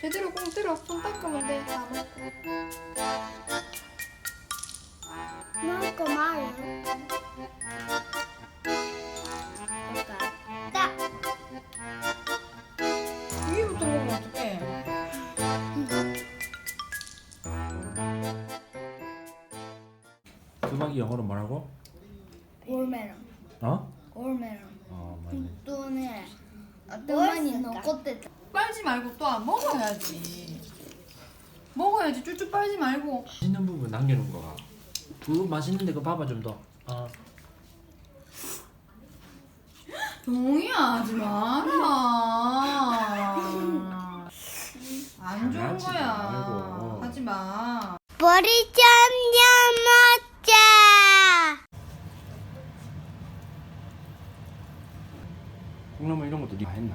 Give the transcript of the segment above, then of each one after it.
제대로 꽁 왔어 손닦으면 돼 잘했어 먹을 거 많아 수박이 영어로 뭐라고? 올메론. 어? 올메론. 어 맞네. 또는 어떤 넣고 때. 빨지 말고 또 안 먹어야지. 먹어야지 쭈쭈 빨지 말고. 맛있는 부분 남겨놓은 거가. 그거 맛있는데 그거 봐봐 좀 더. 어. 조용히 하지 마라. 안 좋은 장난치지 거야. 말고. 하지 마. 머리 좀 먹자. 콩나물 이런 것도 네가 했나?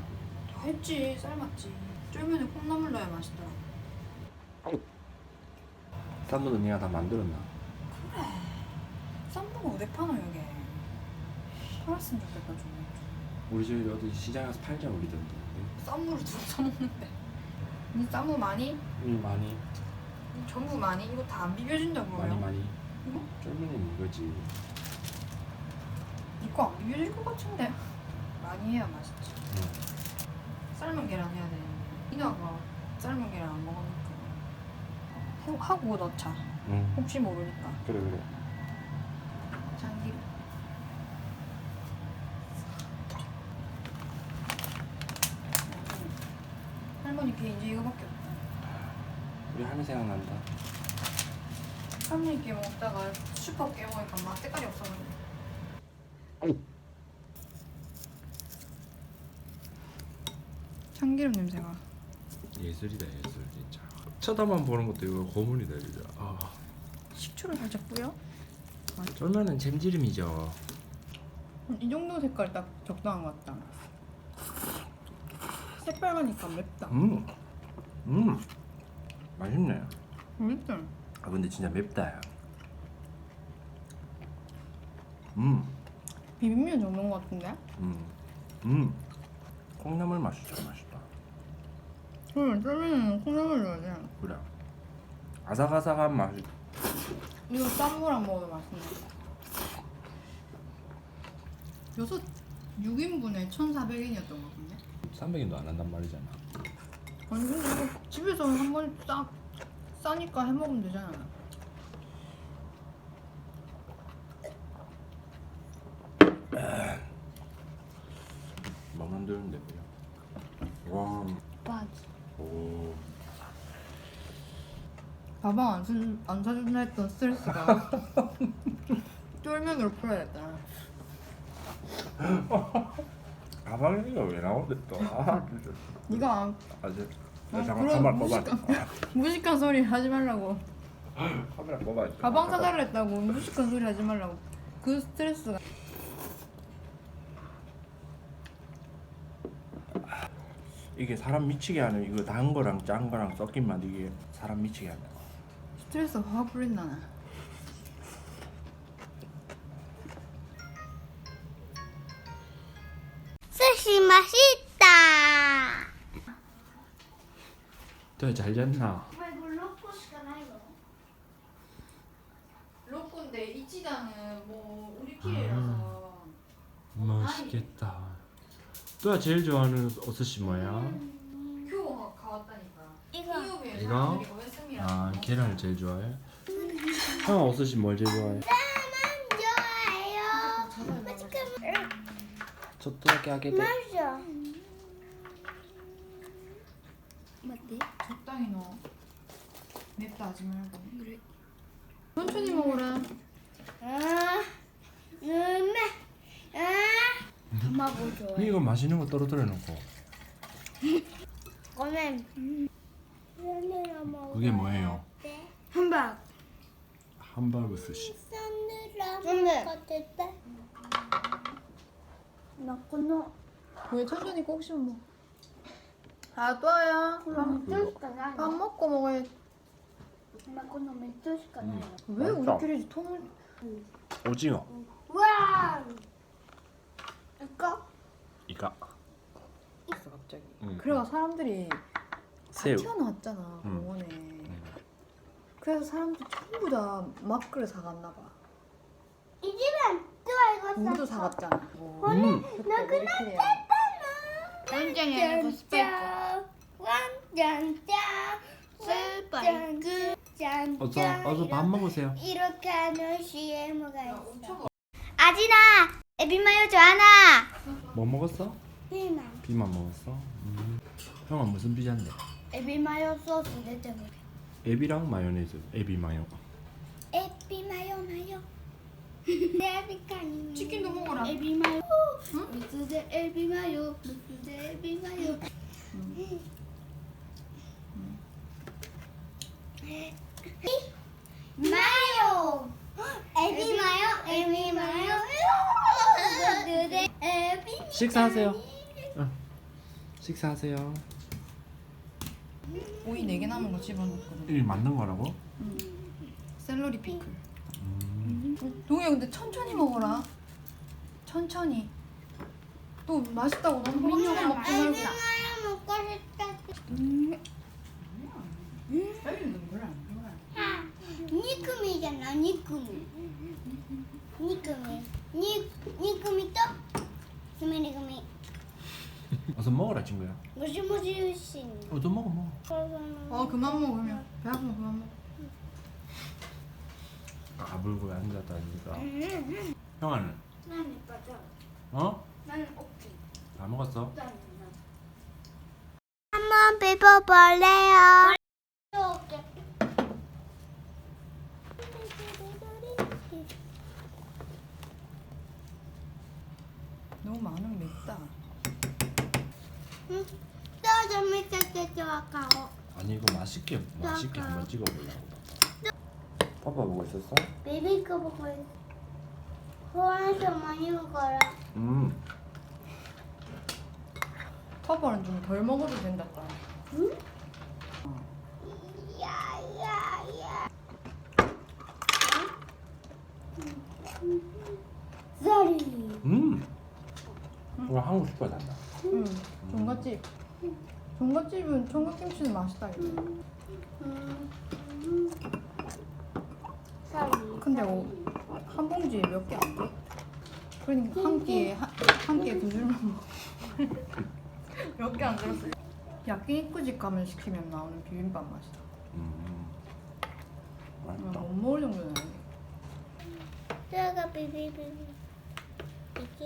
다 했지. 삶았지. 쫄면에 콩나물 넣어야 맛있더라. 쌈도 네가 다 만들었나? 쌈무가 어디 파노 여기. 팔았으면 좋겠다 좀. 우리 저기 어디 시장에서 팔자 우리던데. 쌈무를 누가 사먹는데. 니 쌈무 많이? 응 많이 니 전부 많이? 이거 다 안 비벼진다고요? 많이 많이. 이거? 쫄면은 이거지. 이거 안 비벼질 것 같은데. 많이 해야 맛있지. 응. 삶은 계란 해야 되는데 이나가 삶은 계란 안 먹으니까. 해- 하고 넣자. 응. 혹시 모르니까. 그래 그래. 참기름 할머니 게 이제 이거밖에 없다. 우리 할머니 생각난다. 할머니 게 먹다가 슈퍼 깨 먹으니까 맛 색깔이 없어가지고 참기름 냄새가 예술이다 예술 진짜. 쳐다만 보는 것도 이거 고문이다 진짜. 아. 식초를 살짝 뿌려? 쫄면은 잼지름이죠. 이 정도 색깔 딱 적당한 것 같다. 새빨가니까 맵다. 음. 음. 맛있네. 맵다. 아 근데 진짜 맵다. 음. 비빔면 정도인 것 같은데? 음. 음. 콩나물 맛이 참 맛있다. 응, 쫄면은 콩나물 넣어야 돼. 그래. 아삭아삭한 맛이. 이거 쌈무랑 먹어도 맛있네. 여섯 6인분에 1,400엔이었던 것 같은데? 300원도 안 한단 말이잖아. 아니 근데 이거 집에서 한 번 싸, 싸니까 해 먹으면 되잖아. 뭐 만드는데 그냥. 와. 빠지. 오. 가방 안, 사, 안 사준다 했던 스트레스가 쫄면으로 풀어야겠다. 가방이가 왜 나오대 또? 아 진짜. 네가 안- 아직. 어, 잠깐 카메라 무식한-. 무식한 소리 하지 말라고. 카메라 뽑아. 가방 사달라 했다고 무식한 소리 하지 말라고. 그 스트레스가. 이게 사람 미치게 하는 이거 단 거랑 짠 거랑 섞인 맛 이게 사람 미치게 한다. 스트레스 확 풀린다 나. 스시 맛있다. 너잘 잤나? 이거 로코시가 나 이거. 로꼬인데 이치다는 뭐 우리끼리라서 맛있겠다. 또야 제일 좋아하는 어스시 뭐야? 이거. 이거? 사람들이. 아 계란을 제일 좋아해? 형 어스시 뭘 제일 좋아해? 좋아요. 맛있게 저도 하게 돼. 마셔. 맞지? 적당히 넣어. 맵다 하지 말고. 그래. 천천히 먹어라. 아, 음메. 아, 엄마고 좋아해. 이거 맛있는 거 떨어뜨려 놓고. 다음에 손으로 먹어. 그게 뭐예요? 한박. 함바구 스시. 나 끊어. 왜 천천히 꼭 씹어? 뭐. 아 또야. 음. 밥 먹고 먹어야. 끊어 맥주 시켜놔요. 왜 우리끼리 통을? 오징어, 와. 이거 이가, 갑자기. 응. 그래가 사람들이 다 새우. 튀어나왔잖아 응. 공원에. 그래서 사람들 전부 다 마크를 사갔나 봐. 이 집엔 또 우리도 샀어. 사갔잖아. 뭐. 음. 그때 우리 필이야. 완전히 스파이크. 완전 짠. 스파이크. 짠. 어서 어서 밥 먹으세요. 이렇게 하는 CM가 있어. 아진아, 에비마요 좋아하나? 뭐 먹었어? 비만. 비만 먹었어? 음. 형은 무슨 피자인데? 에비 마요 소스 대체물. 에비랑 마요네즈. 에비 마요. 에비 마요 마요. 에비카니. 치킨도 먹어라. 에비 마요. 무스제 에비 마요. 무스제 에비 마요. 마요. 에비 마요. 에비 마요. 무스제 에비. 식사하세요. 응. 식사하세요. 오이 4개 남은 거 집어넣거든. 이 맞는 거라고? 샐러리 피클. 음. 동해 근데 천천히 먹어라. 천천히. 또 맛있다고 너무 한꺼번에 먹지 말고. 에비마요 먹고 싶다. 음. 아, 니꾸미잖아, 니꾸미. 니꾸미. 니, 니꾸미 또? 스미니꾸미. 어서 먹어라 친구야. 무시무시 어서 먹어 먹어. 어 그만 먹으면 배 아프면 그만 먹어. 아불고 앉았다 니까. 형아는 나는 빠져. 어? 나는 오케이. 다 먹었어? 한번 씹어볼래요? 너무 많으면 맵다. 응? 또 재밌게 좋아하고 아니 이거 맛있게 맛있게 한번 찍어보려고. 파파 보고 있었어? 베이비꺼 보고 있어 호환에서 많이 먹어라 음. 터버는 좀덜 먹어도 된다. 응? 야야야 소리 음. 이거 한국 슈퍼 산다. 응. 종갓집. 종갓집은 청각김치는 맛있다 이거. 음. 소리 근데 어, 한 봉지에 몇 개 안 돼? 그러니까 한 끼에 한, 한 끼에 두 줄만 먹어. 몇 개 안 들었어. 야끼니쿠집 가면 시키면 나오는 비빔밥 맛이다. 음. 그냥 맛있다. 못 먹을 정도는 아니야. 저가 비비비비 이게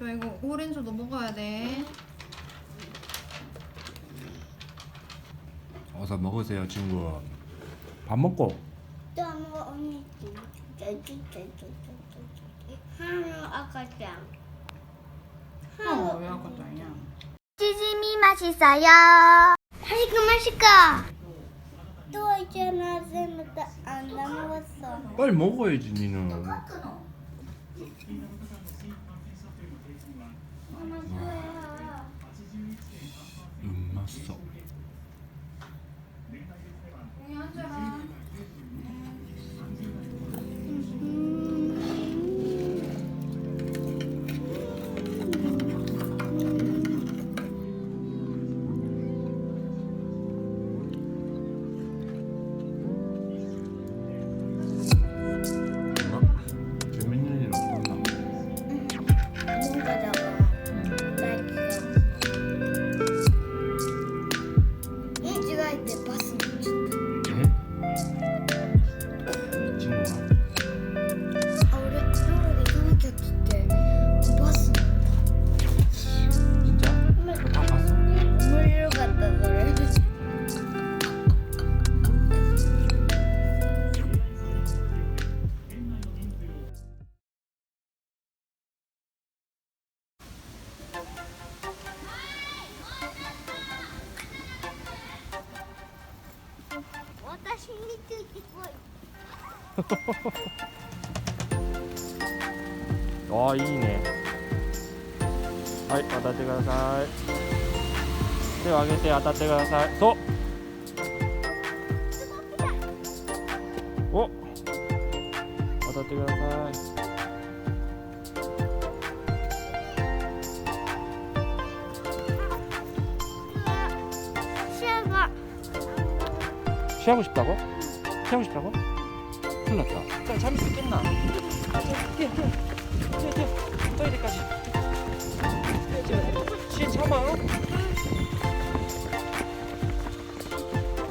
저 이거 호렌소도 먹어야 돼. 어서 먹으세요 친구. 밥 먹고. 또 아무거 언니 한우 아까짱 어, 왜 아까도 아니야? 찌짐이 맛있어요 아이고 맛있어 또 있잖아 쌤부터 안 남았어 빨리 먹어야지 니는. 엄마 좋아 ああいいね。はい渡ってください。手を上げて当たってください。そう。お。当たってください。シャ고싶다고シャ고し다고 큰일 났다. 자, 잠이 있겠나? 뛰어, 뛰어, 뛰어, 뛰어. 토이let까지. 쉬 참아.